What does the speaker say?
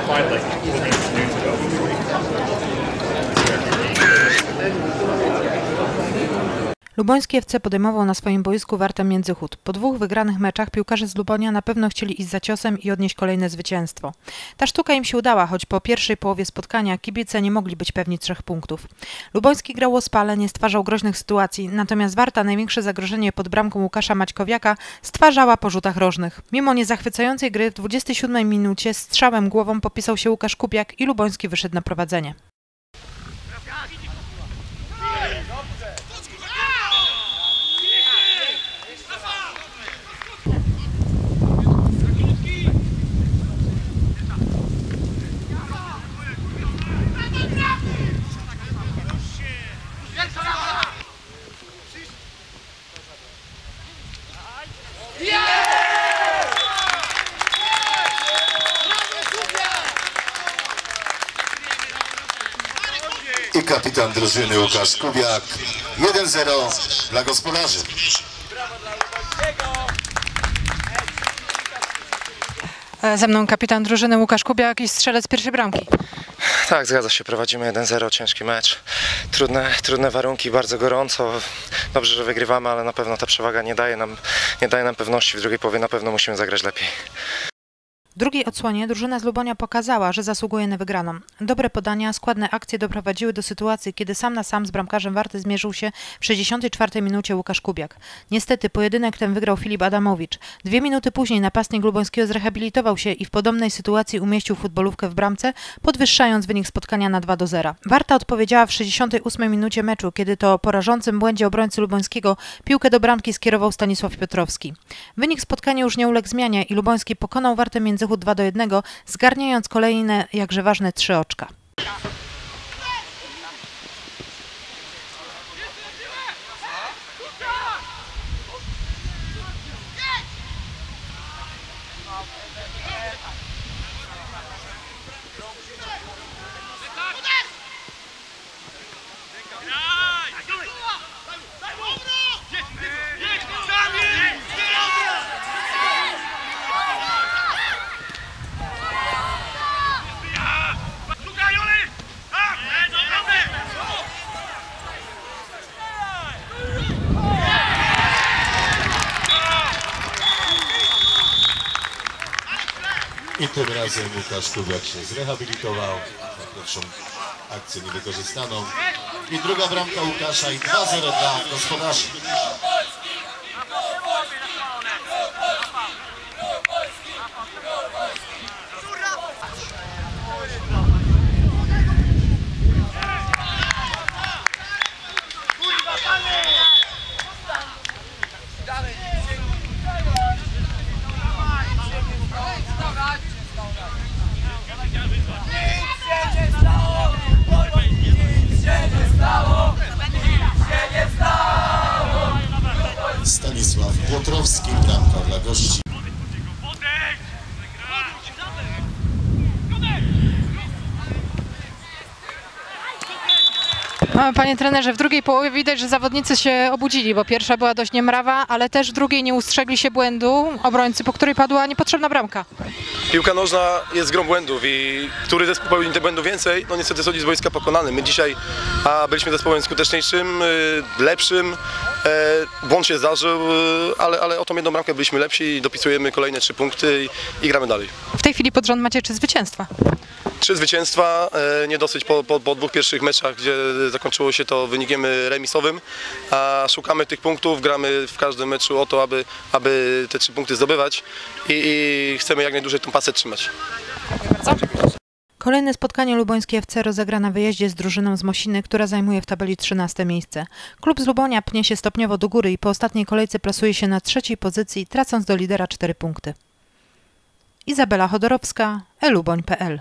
certified like 14 minutes ago. Luboński FC podejmował na swoim boisku Wartę Międzychód. Po dwóch wygranych meczach piłkarze z Lubonia na pewno chcieli iść za ciosem i odnieść kolejne zwycięstwo. Ta sztuka im się udała, choć po pierwszej połowie spotkania kibice nie mogli być pewni trzech punktów. Luboński grał ospale, nie stwarzał groźnych sytuacji, natomiast Warta największe zagrożenie pod bramką Łukasza Maćkowiaka stwarzała po rzutach rożnych. Mimo niezachwycającej gry w 27 minucie strzałem głową popisał się Łukasz Kubiak i Luboński wyszedł na prowadzenie. I kapitan drużyny Łukasz Kubiak. 1-0 dla gospodarzy. E, Ze mną kapitan drużyny Łukasz Kubiak i strzelec pierwszej bramki. Tak, zgadza się, prowadzimy 1-0, ciężki mecz. Trudne, trudne warunki, bardzo gorąco. Dobrze, że wygrywamy, ale na pewno ta przewaga nie daje nam, nie daje nam pewności. W drugiej połowie na pewno musimy zagrać lepiej. Drugiej odsłonie drużyna z Lubonia pokazała, że zasługuje na wygraną. Dobre podania, składne akcje doprowadziły do sytuacji, kiedy sam na sam z bramkarzem Warty zmierzył się w 64 minucie Łukasz Kubiak. Niestety pojedynek ten wygrał Filip Adamowicz. Dwie minuty później napastnik Lubońskiego zrehabilitował się i w podobnej sytuacji umieścił futbolówkę w bramce, podwyższając wynik spotkania na 2 do 0. Warta odpowiedziała w 68 minucie meczu, kiedy to po rażącym błędzie obrońcy Lubońskiego piłkę do bramki skierował Stanisław Piotrowski. Wynik spotkania już nie uległ zmianie i Luboński pokonał Wartę Międzychód 2 do 1, zgarniając kolejne jakże ważne trzy oczka. I tym razem Łukasz Kubiak się zrehabilitował. Na pierwszą akcję niewykorzystaną. I druga bramka Łukasza i 2-0 dla gospodarzy. Stanisław Piotrowski, bramka dla gości. A, Panie trenerze, w drugiej połowie widać, że zawodnicy się obudzili, bo pierwsza była dość niemrawa, ale też w drugiej nie ustrzegli się błędu obrońcy, po której padła niepotrzebna bramka. Piłka nożna jest grą błędów i który zespół popełni tych błędów więcej, no niestety schodzi z boiska pokonany. My dzisiaj a byliśmy zespołem skuteczniejszym, y, lepszym, błąd się zdarzył, y, ale, ale o tą jedną bramkę byliśmy lepsi i dopisujemy kolejne trzy punkty i, i gramy dalej. W tej chwili pod rząd macie trzy zwycięstwa. Trzy zwycięstwa, e, nie dosyć po, po, po dwóch pierwszych meczach, gdzie zakończyło się to wynikiem remisowym, a szukamy tych punktów, gramy w każdym meczu o to, aby, aby te trzy punkty zdobywać i, i chcemy jak najdłużej tą pasę trzymać. Kolejne spotkanie Luboński FC rozegra na wyjeździe z drużyną z Mosiny, która zajmuje w tabeli 13 miejsce. Klub z Lubonia pnie się stopniowo do góry i po ostatniej kolejce plasuje się na trzeciej pozycji, tracąc do lidera 4 punkty. Izabela Chodorowska, eluboń.pl